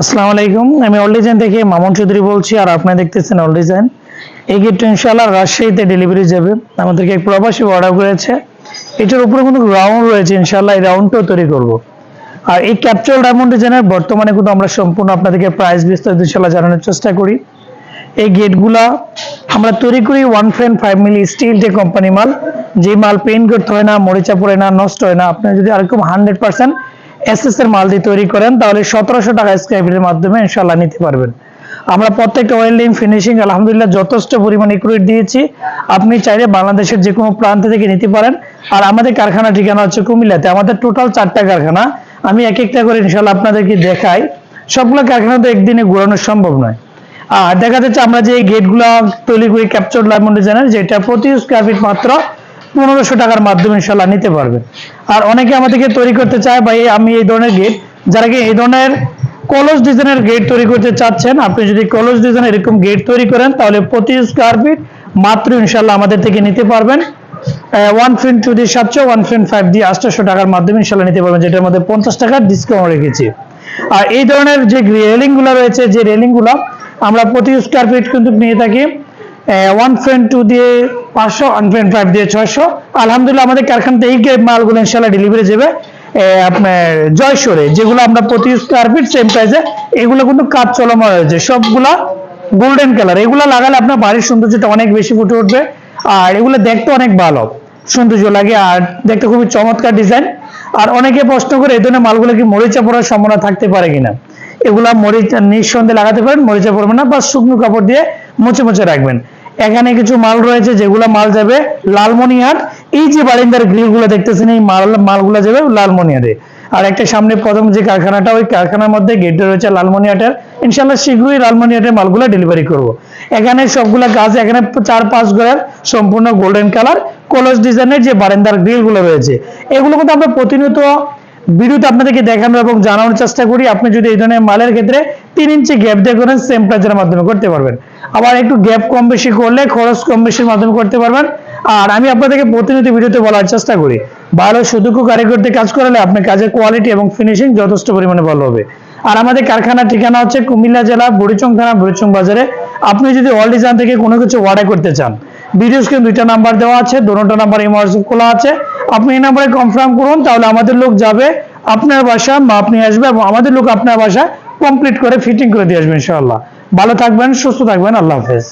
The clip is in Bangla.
আসসালামু আলাইকুম। আমি অল ডিজাইন থেকে মামুন চৌধুরী বলছি আর আপনি দেখতেছেন অল ডিজাইন এই গেটটা ইনশাআল্লাহ রাজশাহীতে ডেলিভারি যাবে। আমাদেরকে এক প্রবাসী অর্ডার করেছে। এটার উপরে কিন্তু রাউন্ড রয়েছে ইনশাআল্লাহ, এই রাউন্ডটাও তৈরি করব। আর এই ক্যাপচুয়াল ডায়মন্ড ডিজাইনের বর্তমানে কিন্তু আমরা সম্পূর্ণ আপনাদেরকে প্রাইস বিস্তারিত ইনশাআল্লাহ জানানোর চেষ্টা করি। এই গেটগুলা আমরা তৈরি করি ওয়ান ফ্রেন ফাইভ মিলি স্টিল যে কোম্পানি মাল যে মাল পেন্ট করতে হয় না, মরিচা পড়ে না, নষ্ট হয় না আপনি যদি আরেকম হান্ড্রেড পার্সেন্ট এসএস এর মাল দিয়ে তৈরি করেন, তাহলে সতেরোশো টাকা স্ক্র্যাপের মাধ্যমে ইনশাল্লাহ নিতে পারবেন। আমরা প্রত্যেকটা ওয়েল্ডিং ফিনিশিং আলহামদুলিল্লাহ যথেষ্ট পরিমাণ ইকুইট দিয়েছি। আপনি চাইলে বাংলাদেশের যে কোনো প্রান্ত থেকে নিতে পারেন। আর আমাদের কারখানা ঠিকানা হচ্ছে কুমিল্লাতে। আমাদের টোটাল চারটা কারখানা। আমি এক একটা করে ইনশাল্লাহ আপনাদেরকে দেখাই। সবগুলো কারখানা তো একদিনে ঘোরানো সম্ভব নয়। আর দেখা যাচ্ছে আমরা যে গেটগুলো তৈরি করি ক্যাপচার ডায়মন্ড ডিজাইনের যেটা প্রতি স্কোয়ার ফিট মাত্র পনেরোশো টাকার মাধ্যমে ইনশাল্লাহ নিতে পারবেন আর অনেকে আমাদেরকে তৈরি করতে চায় বা আমি এই ধরনের গেট যারা কি এই ধরনের কলস ডিজাইনের গেট তৈরি করতে চাচ্ছেন, আপনি যদি কলস ডিজাইন এরকম গেট তৈরি করেন, তাহলে প্রতি স্কোয়ার ফিট মাত্র ইনশাল্লাহ আমাদের থেকে নিতে পারবেন। ওয়ান ফিন টু দিয়ে সাতশো ওয়ান ফিন ফাইভ দিয়ে আটশোশো টাকার মাধ্যমে ইনশাল্লাহ নিতে পারবেন, যেটার মধ্যে পঞ্চাশ টাকার ডিসকাউন্ট রেখেছি। আর এই ধরনের যে রেলিংগুলো রয়েছে, যে রেলিংগুলো আমরা প্রতি স্কোয়ার ফিট কিন্তু নিয়ে থাকি ওয়ান ফ্রেন্ড টু দিয়ে পাঁচশো ফ্রেন্ড ফাইভ দিয়ে ছয়শো। আলহামদুলিল্লাহ আমাদের কারখানাতে এই মালগুলো ইনশাল্লাহ ডেলিভারি যাবে আপনার জয়সরে, যেগুলো আমরা প্রতি স্কোয়ার ফিট সেম প্রাইসে এগুলো কিন্তু কাজ চলমান রয়েছে। সবগুলা গোল্ডেন কালার এগুলো লাগালে আপনার বাড়ির সৌন্দর্যটা অনেক বেশি ফুটে উঠবে, আর এগুলো দেখতে অনেক ভালো। সৌন্দর্য লাগে, আর দেখতে খুবই চমৎকার ডিজাইন আর অনেকে প্রশ্ন করে এই ধরনের মালগুলো কি মরিচা পড়ার সম্ভাবনা থাকতে পারে কিনা? এগুলা মরিচ, নিঃসন্দেহে লাগাতে পারেন, মরিচা পড়বে না, বা শুকনো কাপড় দিয়ে মুছে মুছে রাখবেন। এখানে কিছু মাল রয়েছে, যেগুলো মাল যাবে লালমনিহাট। এই যে বারিন্দার গ্রিলগুলো দেখতেছেন, এই মাল, মালগুলো যাবে লালমনিহাটে। আর একটা সামনে প্রথম যে কারখানাটা, ওই কারখানার মধ্যে গেট রয়েছে লালমনিহাটের। ইনশাল্লাহ শীঘ্রই লালমনিহাটের মালগুলো ডেলিভারি করব। এখানে সবগুলা গাছ, এখানে চার পাঁচ ঘরের সম্পূর্ণ গোল্ডেন কালার কলস ডিজাইনের যে বারান্দার গ্রিলগুলো রয়েছে, এগুলো কিন্তু আমরা প্রতিনিয়ত ভিডিওতে আপনাদেরকে দেখানো এবং জানানোর চেষ্টা করি, আপনি যদি এই ধরনের মালের ক্ষেত্রে তিন ইঞ্চি গ্যাপ দিয়ে করেন সেম প্রাইজের মাধ্যমে করতে পারবেন। আবার একটু গ্যাপ কম বেশি করলে খরচ কম বেশির মাধ্যমে করতে পারবেন। আর আমি আপনাদেরকে প্রতিনিয়ত ভিডিওতে বলার চেষ্টা করি, ভালো, সুদক্ষ কারিগরতে কাজ করালে আপনার কাজের কোয়ালিটি এবং ফিনিশিং যথেষ্ট পরিমাণে ভালো হবে। আর আমাদের কারখানার ঠিকানা হচ্ছে কুমিল্লা জেলা, বুড়িচং থানা, বুড়িচং বাজারে। আপনি যদি অল ডিজাইন থেকে কোনো কিছু অর্ডার করতে চান ভিডিও স্ক্রিন দুইটা নাম্বার দেওয়া আছে দুটো নাম্বার ইমার্জেন্সি খোলা আছে। আপনি এই নাম্বারে কনফার্ম করুন, তাহলে আমাদের লোক যাবে আপনার বাসা বা আপনি আসবে এবং আমাদের লোক আপনার বাসা কমপ্লিট করে ফিটিং করে দিয়ে আসবে ইনশাআল্লাহ। ভালো থাকবেন, সুস্থ থাকবেন, আল্লাহ হাফেজ।